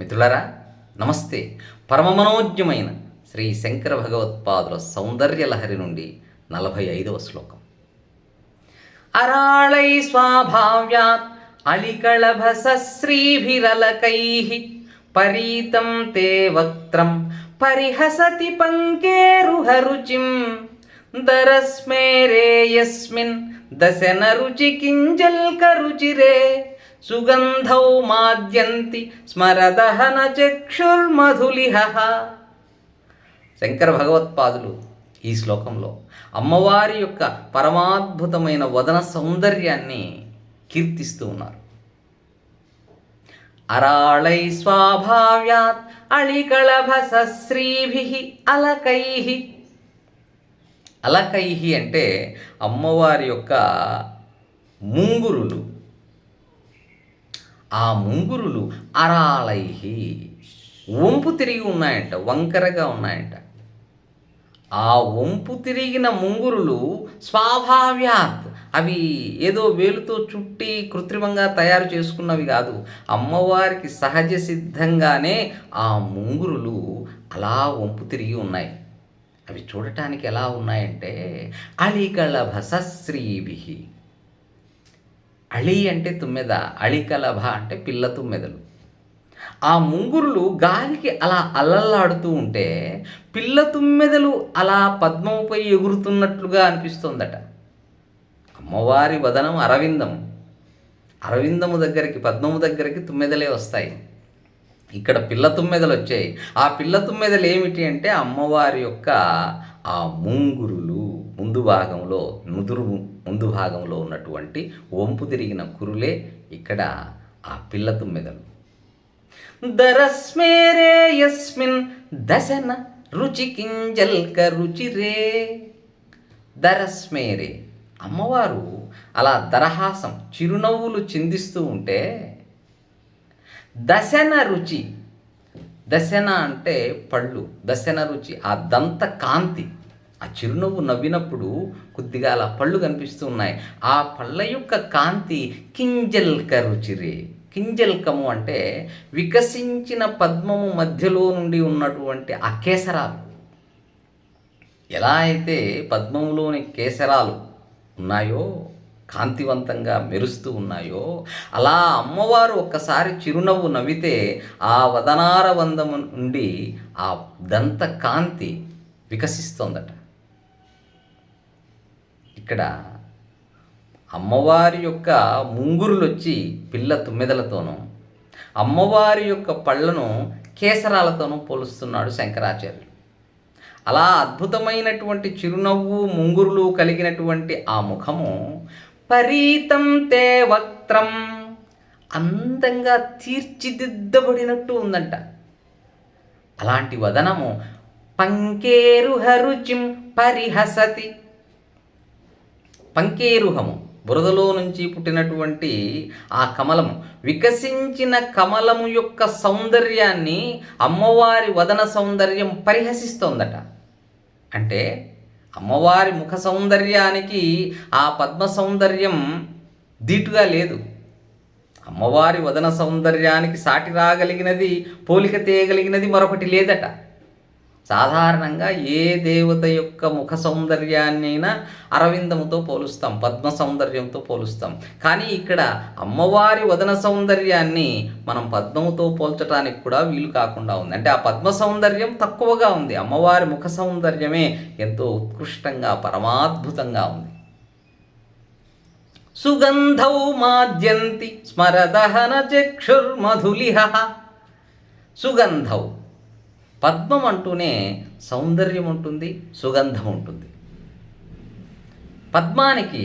మిత్రులారా నమస్తే. పరమమనోజ్ఞమైన శ్రీ శంకర భగవత్పాదుల సౌందర్య లహరి నుండి నలభై ఐదవ శ్లోకం. అరాళై స్వాభావ్యాత్ అళికళభసశ్రీభిరలకై పరీతం తే వక్త్రం పరిహసతి పంకేరుహరుచిం దరస్మేరే యస్మిన్ దశన రుచి కింజల్కరుచిరే సుగంధౌ మాద్యంతి స్మరదహన చక్షుర్మధులిహ. శంకర భగవత్పాదులు ఈ శ్లోకంలో అమ్మవారి యొక్క పరమాద్భుతమైన వదన సౌందర్యాన్ని కీర్తిస్తూ ఉన్నారు. అరాళై స్వాభావ్యాత్ అళికళభసశ్రీభి అలకై. అలకై అంటే అమ్మవారి యొక్క ముంగురులు. ఆ ముంగురులు అరాలైహి. వంపు తిరిగి ఉన్నాయంట వంకరగా ఉన్నాయంట. ఆ వంపు తిరిగిన ముంగురులు స్వాభావ్యాత్. అవి ఏదో వేలుతో చుట్టి కృత్రిమంగా తయారు చేసుకున్నవి కాదు. అమ్మవారికి సహజ సిద్ధంగానే ఆ ముంగురులు అలా వంపు తిరిగి ఉన్నాయి. అవి చూడటానికి ఎలా ఉన్నాయంటే అళికళభసశ్రీభి అళి అంటే తుమ్మెద అళికలభ అంటే పిల్ల తుమ్మెదలు. ఆ ముంగురులు గాలికి అలా అల్లల్లాడుతూ ఉంటే పిల్ల తుమ్మెదలు అలా పద్మముపై ఎగురుతున్నట్లుగా అనిపిస్తోందట. అమ్మవారి వదనం అరవిందం. అరవిందము దగ్గరికి పద్మము దగ్గరికి తుమ్మెదలే వస్తాయి. ఇక్కడ పిల్ల తుమ్మెదలు వచ్చాయి. ఆ పిల్ల తుమ్మెదలు ఏమిటి అంటే అమ్మవారి యొక్క ఆ ముంగురులు ముందు భాగంలో ముదురు ముందు భాగంలో ఉన్నటువంటి వంపు తిరిగిన కురులే ఇక్కడ ఆ పిల్ల తుమ్మెదలు. దరస్మేరే యస్మిన్ దశన రుచి కింజల్క రుచిరే. దరస్మేరే. అమ్మవారు అలా దరహాసం చిరునవ్వులు చిందిస్తూ ఉంటే దశన రుచి దశన అంటే పళ్ళు దశన రుచి ఆ దంత కాంతి ఆ చిరునవ్వు నవ్వినప్పుడు కొద్దిగా అలా పళ్ళు కనిపిస్తూ ఉన్నాయి. ఆ పళ్ళ యొక్క కాంతి కింజల్క రుచిరే కింజల్కము అంటే వికసించిన పద్మము మధ్యలో నుండి ఉన్నటువంటి ఆ కేసరాలు. ఎలా అయితే పద్మములోని కేసరాలు ఉన్నాయో కాంతివంతంగా మెరుస్తూ ఉన్నాయో అలా అమ్మవారు ఒక్కసారి చిరునవ్వు నవ్వితే ఆ వదనార వందము నుండి ఆ దంత కాంతి వికసిస్తోందట. ఇక్కడ అమ్మవారి యొక్క ముంగురులు వచ్చి పిల్ల తుమ్మెదలతోనూ అమ్మవారి యొక్క పళ్ళను కేసరాలతోనూ పోలుస్తున్నాడు శంకరాచార్యులు అలా అద్భుతమైనటువంటి చిరునవ్వు ముంగురులు కలిగినటువంటి ఆ ముఖము పరీతం తే వక్త్రం అందంగా తీర్చిదిద్దబడినట్టు ఉందంట. అలాంటి వదనము పంకేరు హరుచిం పరిహసతి. పంకేరుహము. బురదలో నుంచి పుట్టినటువంటి ఆ కమలము. వికసించిన కమలము యొక్క సౌందర్యాన్ని అమ్మవారి వదన సౌందర్యం పరిహసిస్తోందట. అంటే అమ్మవారి ముఖ సౌందర్యానికి ఆ పద్మ సౌందర్యం దీటుగా లేదు. అమ్మవారి వదన సౌందర్యానికి సాటి రాగలిగినది పోలిక తీయగలిగినది మరొకటి లేదట. సాధారణంగా ఏ దేవత యొక్క ముఖ సౌందర్యాన్నైనా అరవిందముతో పోలుస్తాం పద్మ సౌందర్యంతో పోలుస్తాం. కానీ ఇక్కడ అమ్మవారి వదన సౌందర్యాన్ని మనం పద్మముతో పోల్చడానికి కూడా వీలు కాకుండా ఉంది. అంటే ఆ పద్మ సౌందర్యం తక్కువగా ఉంది. అమ్మవారి ముఖ సౌందర్యమే ఎంతో ఉత్కృష్టంగా పరమాద్భుతంగా ఉంది. సుగంధౌ మాద్యంతి స్మరదహన చక్షుర్మధులిహ. సుగంధౌ పద్మం అంటూనే సౌందర్యం ఉంటుంది సుగంధం ఉంటుంది పద్మానికి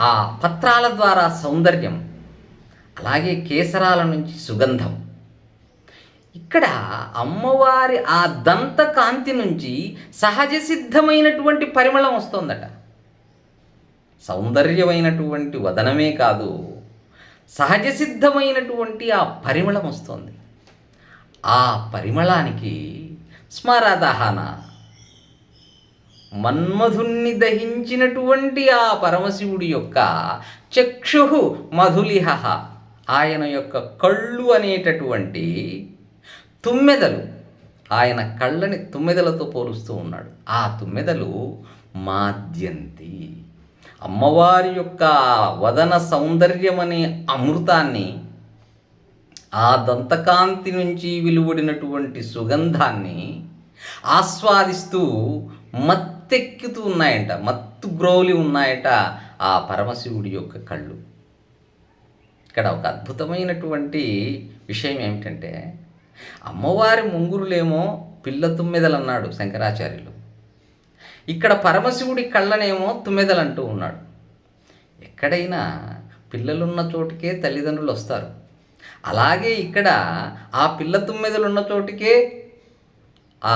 ఆ పత్రాల ద్వారా సౌందర్యం అలాగే కేసరాల నుంచి సుగంధం. ఇక్కడ అమ్మవారి ఆ దంత కాంతి నుంచి సహజ సిద్ధమైనటువంటి పరిమళం వస్తుందట. సౌందర్యమైనటువంటి వదనమే కాదు సహజ సిద్ధమైనటువంటి ఆ పరిమళం వస్తుంది. ఆ పరిమళానికి స్మరదహన. మన్మధుణ్ణి దహించినటువంటి ఆ పరమశివుడి యొక్క చక్షు మధులిహ ఆయన యొక్క కళ్ళు అనేటటువంటి తుమ్మెదలు. ఆయన కళ్ళని తుమ్మెదలతో పోలుస్తూ ఉన్నాడు. ఆ తుమ్మెదలు మాద్యంతి. అమ్మవారి యొక్క వదన సౌందర్యం అనే అమృతాన్ని ఆ దంతకాంతి నుంచి వెలువడినటువంటి సుగంధాన్ని ఆస్వాదిస్తూ మత్తెక్కుతూ ఉన్నాయంట మత్తు గ్రోలి ఉన్నాయట ఆ పరమశివుడి యొక్క కళ్ళు. ఇక్కడ ఒక అద్భుతమైనటువంటి విషయం ఏమిటంటే అమ్మవారి ముంగురులేమో పిల్ల తుమ్మెదలు అన్నాడు శంకరాచార్యులు. ఇక్కడ పరమశివుడి కళ్ళనేమో తుమ్మెదలు అంటూ ఉన్నాడు. ఎక్కడైనా పిల్లలున్న చోటికే తల్లిదండ్రులు వస్తారు అలాగే ఇక్కడ ఆ పిల్ల తుమ్మెదలు ఉన్న చోటికే ఆ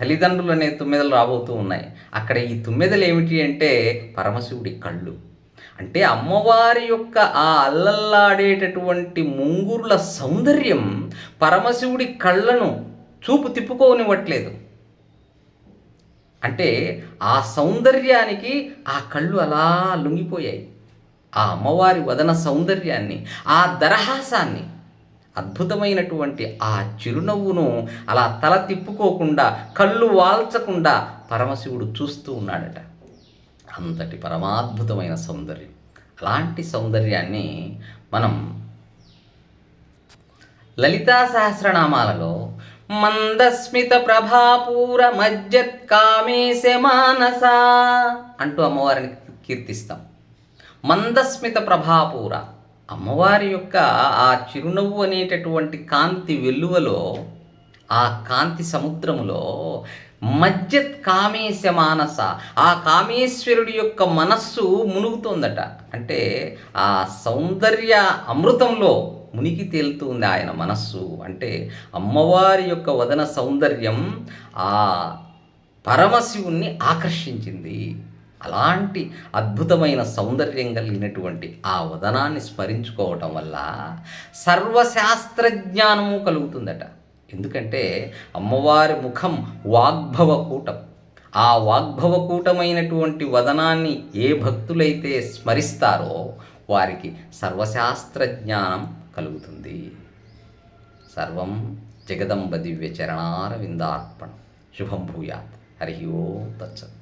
తల్లిదండ్రులు అనే తుమ్మెదలు రాబోతూ ఉన్నాయి. అక్కడ ఈ తుమ్మెదలు ఏమిటి అంటే పరమశివుడి కళ్ళు. అంటే అమ్మవారి యొక్క ఆ అల్లల్లాడేటటువంటి ముంగురుల సౌందర్యం పరమశివుడి కళ్ళను చూపు తిప్పుకోనివ్వట్లేదు. అంటే ఆ సౌందర్యానికి ఆ కళ్ళు అలా లొంగిపోయాయి. ఆ అమ్మవారి వదన సౌందర్యాన్ని ఆ దరహాసాన్ని అద్భుతమైనటువంటి ఆ చిరునవ్వును అలా తల తిప్పుకోకుండా కళ్ళు వాల్చకుండా పరమశివుడు చూస్తూ ఉన్నాడట. అంతటి పరమాద్భుతమైన సౌందర్యం. అలాంటి సౌందర్యాన్ని మనం లలితా సహస్రనామాలలో మందస్మిత ప్రభాపూర మజ్జత్ కామేశ మానస అంటూ అమ్మవారిని కీర్తిస్తాం. మందస్మిత ప్రభాపూర. అమ్మవారి యొక్క ఆ చిరునవ్వు అనేటటువంటి కాంతి వెల్లువలో ఆ కాంతి సముద్రములో మజ్జత్ కామేశ మానస ఆ కామేశ్వరుడి యొక్క మనస్సు మునుగుతోందట. అంటే ఆ సౌందర్య అమృతంలో మునిగి తేలుతుంది ఆయన మనస్సు. అంటే అమ్మవారి యొక్క వదన సౌందర్యం ఆ పరమశివుణ్ణి ఆకర్షించింది. అలాంటి అద్భుతమైన సౌందర్యం కలిగినటువంటి ఆ వదనాన్ని స్మరించుకోవటం వల్ల సర్వశాస్త్ర జ్ఞానము కలుగుతుందట. ఎందుకంటే అమ్మవారి ముఖం వాగ్భవ కూటం. ఆ వాగ్భవ కూటమైనటువంటి వదనాన్ని ఏ భక్తులైతే స్మరిస్తారో వారికి సర్వశాస్త్ర జ్ఞానం కలుగుతుంది. సర్వం జగదంబ దివ్య చరణారవిందార్పణం. శుభం భూయాత్. హరి ఓం తచ్చత్